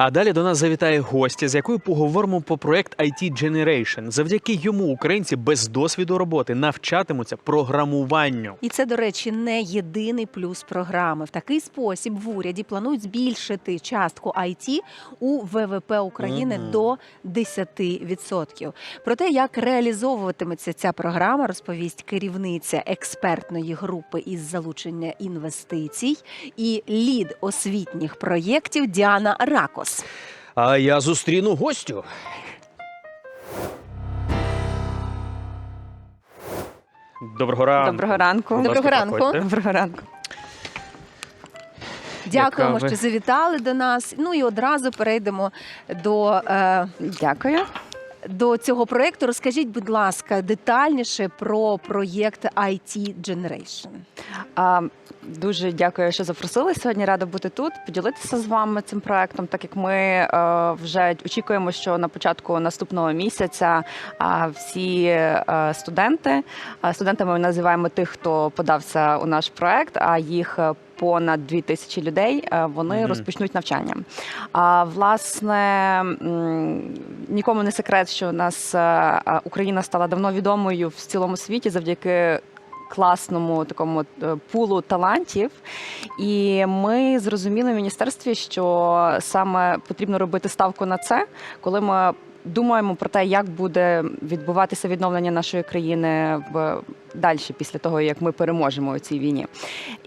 А далі до нас завітає гостя, з якою поговоримо про проект IT Generation. Завдяки йому українці без досвіду роботи навчатимуться програмуванню. І це, до речі, не єдиний плюс програми. В такий спосіб в уряді планують збільшити частку IT у ВВП України Мгм. до 10%. Про те, як реалізовуватиметься ця програма, розповість керівниця експертної групи із залучення інвестицій і лід освітніх проєктів Діана Ракос. А я зустріну гостю. Доброго ранку. Доброго ранку. Будь ласка, Доброго ранку. проходьте. Доброго ранку. Дякуємо, Яка ви- що завітали до нас. Ну і одразу перейдемо до. Е, Дякую. До цього проєкту. Розкажіть, будь ласка, детальніше про проєкт IT Generation. А, дуже дякую, що запросили сьогодні. Рада бути тут, поділитися з вами цим проектом, так як ми е, вже очікуємо, що на початку наступного місяця а, всі е, студенти, а, студентами ми називаємо тих, хто подався у наш проект, а їх е, понад дві тисячі людей. е, Вони Мгм. розпочнуть навчання. А власне нікому не секрет, що у нас е, е, Україна стала давно відомою в цілому світі завдяки. Класному такому пулу талантів, і ми зрозуміли в міністерстві, що саме потрібно робити ставку на це, коли ми думаємо про те, як буде відбуватися відновлення нашої країни в далі після того, як ми переможемо у цій війні.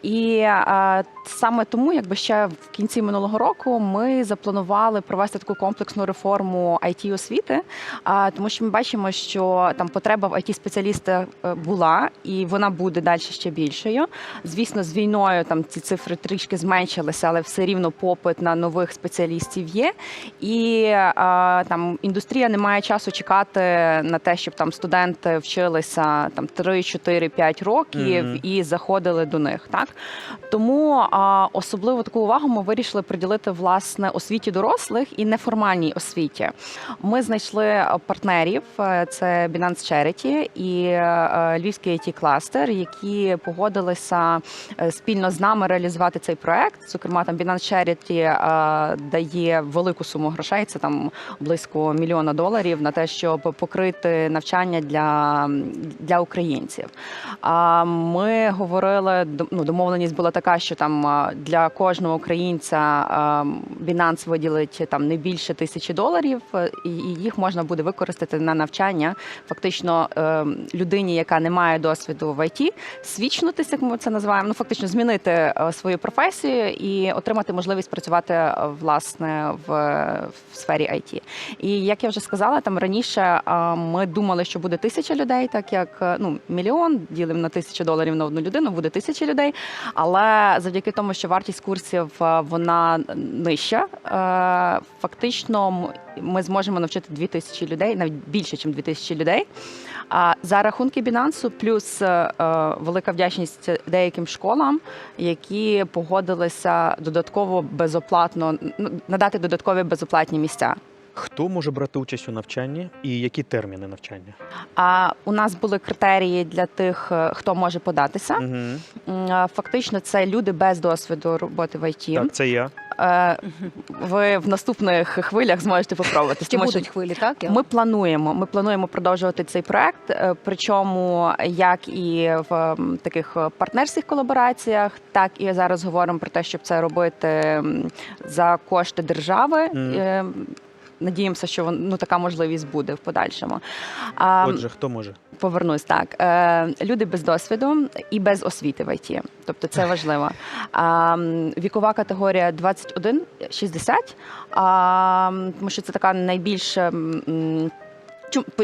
І е, саме тому, якби ще в кінці минулого року, ми запланували провести таку комплексну реформу it освіти, а тому що ми бачимо, що там потреба в it спеціалістах е, була, і вона буде далі ще більшою. Звісно, з війною там ці цифри трішки зменшилися, але все рівно попит на нових спеціалістів є. І е, там індустрія не має часу чекати на те, щоб там студенти вчилися там 3, 4, 5 років Мгм. і заходили до них. Так тому а, особливо таку увагу ми вирішили приділити власне освіті дорослих і неформальній освіті. Ми знайшли е, партнерів: е, це Binance Charity і е, Львівський it кластер, які погодилися спільно з нами реалізувати цей проект. Зокрема, там Binance Charity е, дає велику суму грошей. Це там близько мільйона доларів на те, щоб покрити навчання для, для українців. А ми говорили, ну, домовленість була така, що там для кожного українця Binance виділить там не більше тисячі доларів, е, і їх можна буде використати на навчання. Фактично е, людині, яка не має досвіду в ІТ, свічнутися, як ми це називаємо, ну фактично змінити е, свою професію і отримати можливість працювати власне в, в сфері IT. І як я вже сказала, там раніше ми думали, що буде тисяча людей, так як ну мільйон ділимо на тисячу доларів на одну людину, буде тисяча людей. Але завдяки тому, що вартість курсів е, вона нижча, е, фактично ми зможемо навчити дві тисячі людей, навіть більше, ніж дві тисячі людей. А за рахунки Binance, плюс е, велика вдячність деяким школам, які погодилися додатково безоплатно надати додаткові безоплатні місця. Хто може брати участь у навчанні і які терміни навчання? А у нас були критерії для тих, е, хто може податися. Угу. Фактично, це люди без досвіду роботи в ІТ. Так, це я. Е, Ви в наступних хвилях зможете попробувати. Що будуть хвилі, так? Ми плануємо. Ми плануємо продовжувати цей проект. Причому як і в таких партнерських колабораціях, так і зараз говоримо про те, щоб це робити за кошти держави. Мгм. Е, Надіємося, що ну, така можливість буде в подальшому. А, Отже, хто може? Повернусь так. Е, люди без досвіду і без освіти в ІТ. Тобто це важливо. А, вікова категорія 21-60, а, тому що це така найбільш. м,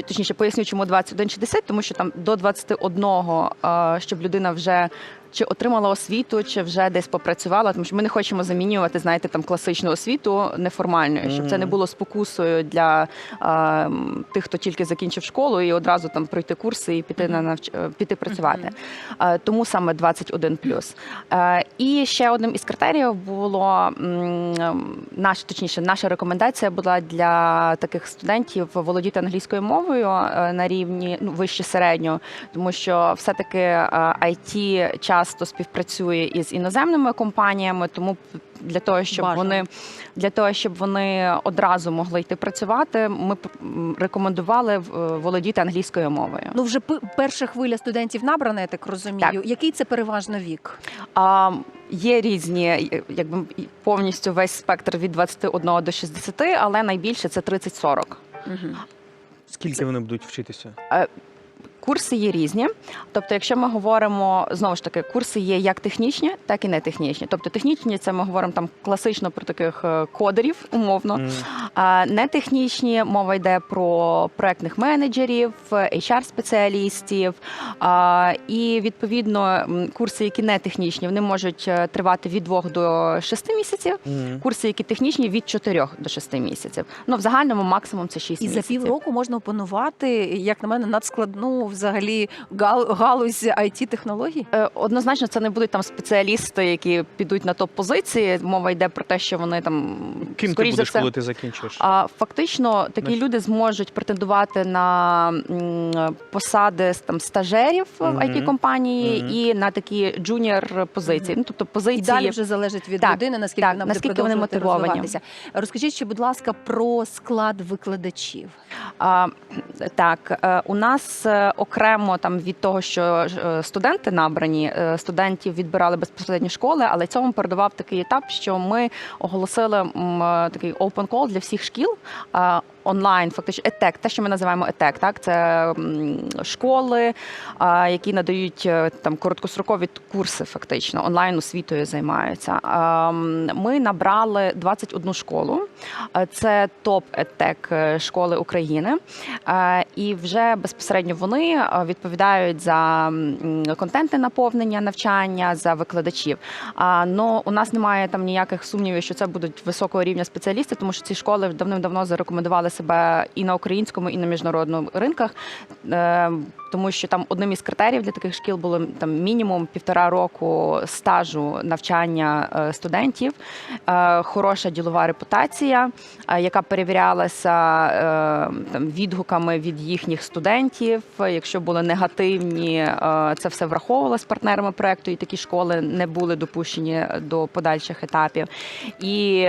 Точніше, поясню, чому 21-60, тому що там до 21, а, щоб людина вже чи отримала освіту, чи вже десь попрацювала, тому що ми не хочемо замінювати, знаєте, там класичну освіту неформальною, щоб це не було спокусою для а, тих, хто тільки закінчив школу, і одразу там пройти курси і піти на навч... е, піти працювати. Е, Тому саме 21 Е, І ще одним із критеріїв було наш, точніше, наша рекомендація була для таких студентів володіти англійською мовою е, на рівні ну, вище середнього, тому що все-таки IT часто співпрацює із іноземними компаніями, тому для того, щоб Бажано. вони для того, щоб вони одразу могли йти працювати, ми рекомендували е, володіти англійською мовою. Ну вже перша хвиля студентів набрана, я так розумію. Так. Який це переважно вік? А, є різні, е, якби повністю весь спектр від 21 до 60, але найбільше це 30-40. Угу. Скільки вони будуть вчитися? Курси є різні. Тобто, якщо ми говоримо знову ж таки, курси є як технічні, так і не технічні. Тобто технічні це ми говоримо там класично про таких е, кодерів, умовно. М. А не технічні мова йде про проектних менеджерів, HR-спеціалістів. А, І відповідно курси, які не технічні, вони можуть е, тривати від 2 до 6 місяців. М. Курси, які технічні, від 4 до 6 місяців. Ну в загальному максимум це 6 І за півроку можна опанувати, як на мене, надскладну взагалі гал- галузь it технологій. Е, Однозначно, це не будуть там спеціалісти, які підуть на топ позиції. Мова йде про те, що вони там Ким ти скоріш за будеш, коли ти закінчиш? А фактично такі Знаєш- люди зможуть претендувати на посади там стажерів в Мгм. it компанії Мгм. і на такі джуніор позиції. Мгм. Ну тобто І далі вже залежить від Так, людини, наскільки так, вона буде наскільки вони мотивовані. Розкажіть ще, будь ласка, про склад викладачів. А, так, е, у нас е, окремо там від того, що е, студенти набрані, е, студентів відбирали безпосередньо школи, але цьому передував такий етап, що ми оголосили е, такий open call для всіх шкіл. Онлайн, фактично, етек, те, що ми називаємо етек, так це школи, які надають е, там короткострокові курси, фактично онлайн освітою займаються. Ми набрали 21 школу. Е, Це топ етек е, школи України, і вже безпосередньо вони відповідають за контентне наповнення навчання, за викладачів. А но у нас немає там ніяких сумнівів, що це будуть високого рівня спеціалісти, тому що ці школи давним-давно зарекомендували себе і на українському, і на міжнародному ринках. Тому що там одним із критеріїв для таких шкіл було там мінімум півтора року стажу навчання е, студентів, е, хороша ділова репутація, е, яка перевірялася там відгуками від їхніх студентів. Якщо були негативні, це все враховувалося з партнерами проекту, і такі школи не були допущені до подальших етапів. І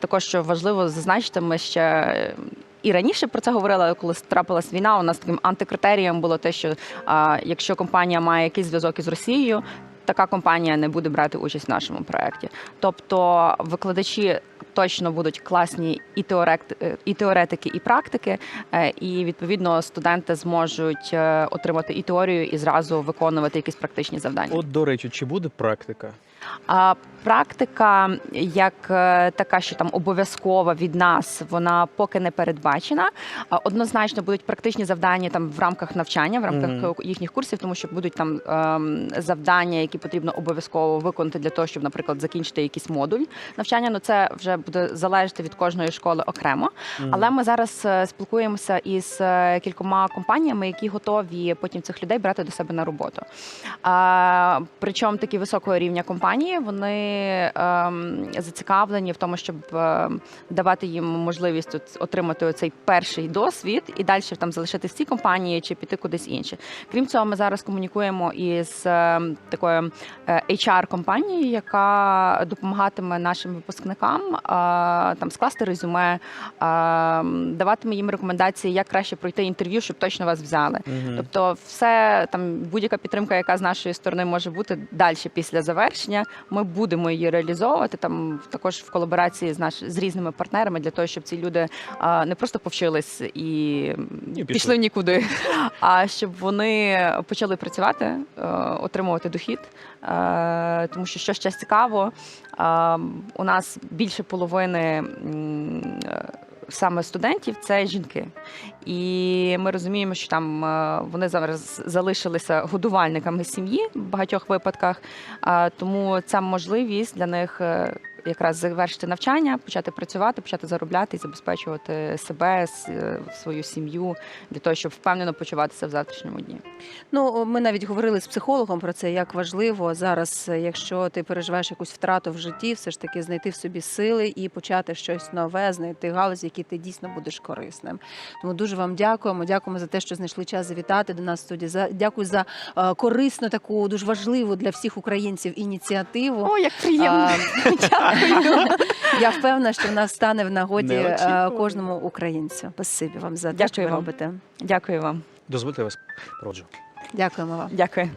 також що важливо зазначити, ми ще. І раніше про це говорила, коли трапилась війна. У нас таким антикритерієм було те, що а, якщо компанія має якийсь зв'язок із Росією, така компанія не буде брати участь в нашому проєкті. Тобто викладачі точно будуть класні і теорет- і теоретики, і практики, е, і відповідно студенти зможуть е, отримати і теорію, і зразу виконувати якісь практичні завдання. От, до речі, чи буде практика? А практика, як е, така, що там обов'язкова від нас, вона поки не передбачена. Однозначно будуть практичні завдання там в рамках навчання, в рамках Мгм. е, їхніх курсів, тому що будуть там ем, завдання, які потрібно обов'язково виконати для того, щоб, наприклад, закінчити якийсь модуль навчання. Ну це вже буде залежати від кожної школи окремо. Мгм. Але ми зараз е, спілкуємося із е, кількома компаніями, які готові потім цих людей брати до себе на роботу. Причому такі високого рівня компанії вони ем, зацікавлені в тому, щоб е, давати їм можливість от, отримати цей перший досвід і далі там залишитись в цій компанії чи піти кудись інше. Крім цього, ми зараз комунікуємо із е, такою е, HR-компанією, яка допомагатиме нашим випускникам е, там скласти резюме, даватиме їм рекомендації, як краще пройти інтерв'ю, щоб точно вас взяли. Мгм. Тобто, все там будь-яка підтримка, яка з нашої сторони може бути далі після завершення, ми будемо її реалізовувати там також в колаборації з наш з різними партнерами для того, щоб ці люди а, не просто повчились і пішли. пішли. нікуди, а щоб вони почали працювати, е, отримувати дохід. Е, Тому що що ще цікаво, е, у нас більше половини. е, Саме студентів це жінки, і ми розуміємо, що там е, вони зараз залишилися годувальниками сім'ї в багатьох випадках. Тому ця можливість для них е, якраз завершити навчання, почати працювати, почати заробляти і забезпечувати себе, е, свою сім'ю для того, щоб впевнено почуватися в завтрашньому дні. Ну, ми навіть говорили з психологом про це, як важливо зараз, е, якщо ти переживаєш якусь втрату в житті, все ж таки знайти в собі сили і почати щось нове, знайти галузь, в якій ти дійсно будеш корисним. Тому дуже вам дякуємо. Дякуємо за те, що знайшли час завітати до нас в студії. За дякую за е, корисну таку дуже важливу для всіх українців ініціативу. О, як приємно! А, Я впевнена, що в нас стане в нагоді е, Неочікувано. кожному українцю. Спасибі вам за те, Дякую що ви вам. робите. Дякую вам. Дозвольте вас проводжу. Дякуємо вам. Дякую.